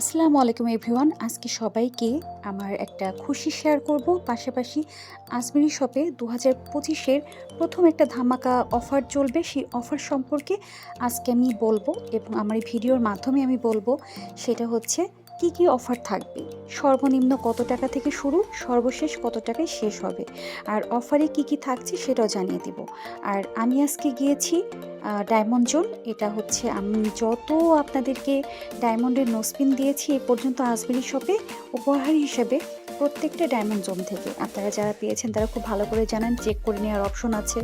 আসসালামু আলাইকুম এভরিওয়ান। আজকে সবাইকে আমার একটা খুশি শেয়ার করব। পাশাপাশি আজমিরি শপে দু হাজার পঁচিশের প্রথম একটা ধামাকা অফার চলবে। সেই অফার সম্পর্কে আজকে আমি বলব এবং আমার এই ভিডিওর মাধ্যমে আমি বলব। সেটা হচ্ছে কি কি অফার থাকবে? সর্বনিম্ন কত টাকা থেকে শুরু? সর্বশেষ কত টাকায় শেষ হবে? আর অফারে কি কি থাকছে সেটাও জানিয়ে দিব। আর আমি আজকে গিয়েছি ডায়মন্ড জোন। এটা হচ্ছে আমি যত আপনাদেরকে ডায়মন্ডের নোসপিন দিয়েছি, এ পর্যন্ত আজমেরি শপে। উপহার হিসেবে প্রত্যেকটা ডায়মন্ড জোন থেকে। আপনারা যারা পেয়েছেন, তারা খুব ভালো করে জানেন চেক করে নেওয়ার অপশন আছে।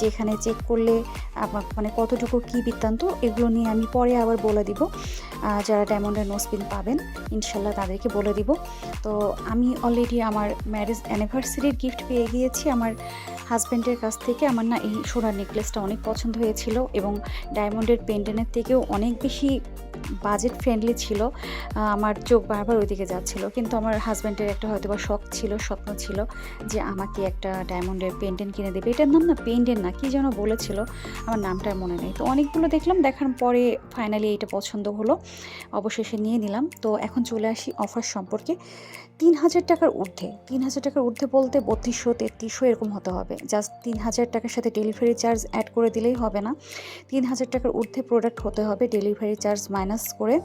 যেখানে চেক করলে আমার মানে কতটুকু কী বৃত্তান্ত, এগুলো নিয়ে আমি পরে আবার বলে দিব। যারা ডায়মন্ডের নোসপিন পাবেন, ইনশাল্লাহ তাদেরকে বলে দিব। তো আমি অলরেডি আমার ম্যারেজ অ্যানিভার্সারির গিফট পেয়ে গিয়েছি। আমার হাজব্যান্ডের কাছ থেকে আমার না এই সোনার নেকলেসটা অনেক পছন্দ হয়েছিল এবং ডায়মন্ডের পেন্ডেনের থেকেও অনেক বেশি বাজেট ফ্রেন্ডলি ছিল আমার চোখ বারবার ওইদিকে যাচ্ছিল। কিন্তু আমার হাজব্যান্ডের একটা হয়তো বা শখ ছিল, স্বপ্ন ছিল যে আমাকে একটা ডায়মন্ডের পেন্ডেন্ট কিনে দেবে। এটার নাম না পেন্ডেন্ট না, কি যেন বলেছিল, আমার নামটার মনে নেই। তো অনেকগুলো দেখলাম, দেখার পরে ফাইনালি এটা পছন্দ হলো। অবশেষে নিয়ে নিলাম। তো এখন চলে আসি অফার সম্পর্কে। তিন হাজার টাকার ঊর্ধ্বে, তিন হাজার টাকার ঊর্ধ্বে বলতে বত্রিশশো, তেত্রিশশো এরকম হতে হবে। জাস্ট তিন হাজার টাকার সাথে ডেলিভারি চার্জ অ্যাড করে দিলেই হবে না। তিন হাজার টাকার ঊর্ধ্বে প্রোডাক্ট হতে হবে ডেলিভারি চার্জ মাইনাস করে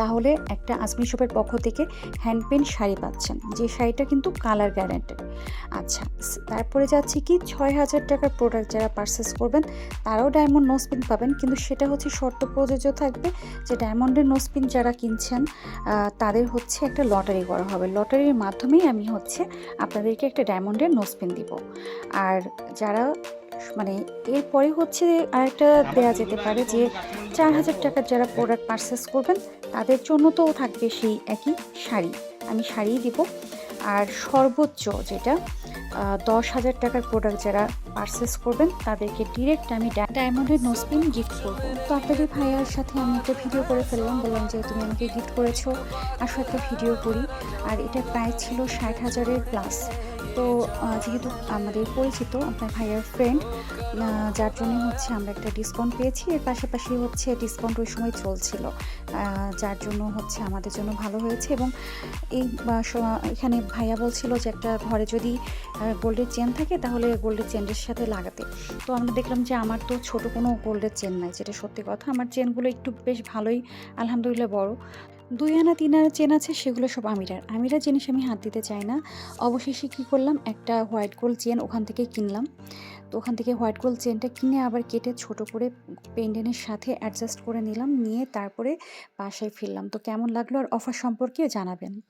তাহলে একটা আজমি শপের পক্ষ থেকে হ্যান্ড পেন্ট শাড়ি পাচ্ছেন, যে শাড়িটা কিন্তু কালার গ্যারেন্টেড আচ্ছা তারপরে যাচ্ছে কি, ছয় হাজার টাকার প্রোডাক্ট যারা পারচেস করবেন, তারাও ডায়মন্ড নোসপিন পাবেন, কিন্তু সেটা হচ্ছে শর্ত প্রযোজ্য থাকবে যে ডায়মন্ডের নোসপিন যারা কিনছেন তাদের হচ্ছে একটা লটারি করা হবে। লটারির মাধ্যমেই আমি হচ্ছে আপনাদেরকে একটা ডায়মন্ডের নোসপিন দিব। আর যারা মানে এরপরে হচ্ছে আরেকটা দেওয়া যেতে পারে যে চার হাজার টাকার যারা প্রোডাক্ট পারচেস করবেন, তাদের জন্য তো থাকবে সেই একই শাড়ি। আমি শাড়িই দিব। আর সর্বোচ্চ যেটা দশ হাজার টাকার প্রোডাক্ট যারা পারচেস করবেন, তাদেরকে ডিরেক্ট আমি ডায়মন্ডের নোসপিন গিফট করব। তো আপনাদের ভাইয়ার সাথে আমি একটা ভিডিও করে ফেললাম, বললাম যে তুমি আমাকে গিফট করেছ, আসো একটা ভিডিও করি। আর এটা প্রায় ছিল ষাট হাজারের প্লাস তো যেহেতু আমাদের পরিচিত আপনার ভাইয়ার ফ্রেন্ড যার জন্য হচ্ছে আমরা একটা ডিসকাউন্ট পেয়েছি। এর পাশাপাশি হচ্ছে ডিসকাউন্ট ওই সময় চলছিল। যার জন্য হচ্ছে আমাদের জন্য ভালো হয়েছে এবং এই এখানে ভাইয়া বলছিল যে একটা ঘরে যদি গোল্ডের চেন থাকে তাহলে গোল্ডের চেনের সাথে লাগাতে। তো আমরা দেখলাম যে আমার তো ছোট কোনো গোল্ডের চেন নাই, যেটা সত্যি কথা। আমার চেনগুলো একটু বেশ ভালোই, আলহামদুলিল্লাহ বড়। দুই আনা তিন আনা চেন আছে, সেগুলো সব আমিরার। আমিরার জিনিস আমি হাত দিতে চাই না। অবশেষে কী করলাম? একটা হোয়াইট গোল্ড চেন ওখান থেকে কিনলাম। তো ওখান থেকে হোয়াইট গোল্ড চেনটা কিনে আবার কেটে ছোট করে পেন্ডেনের সাথে অ্যাডজাস্ট করে নিলাম। নিয়ে তারপরে বাসায় ফিরলাম। তো কেমন লাগল আর অফার সম্পর্কে জানাবেন।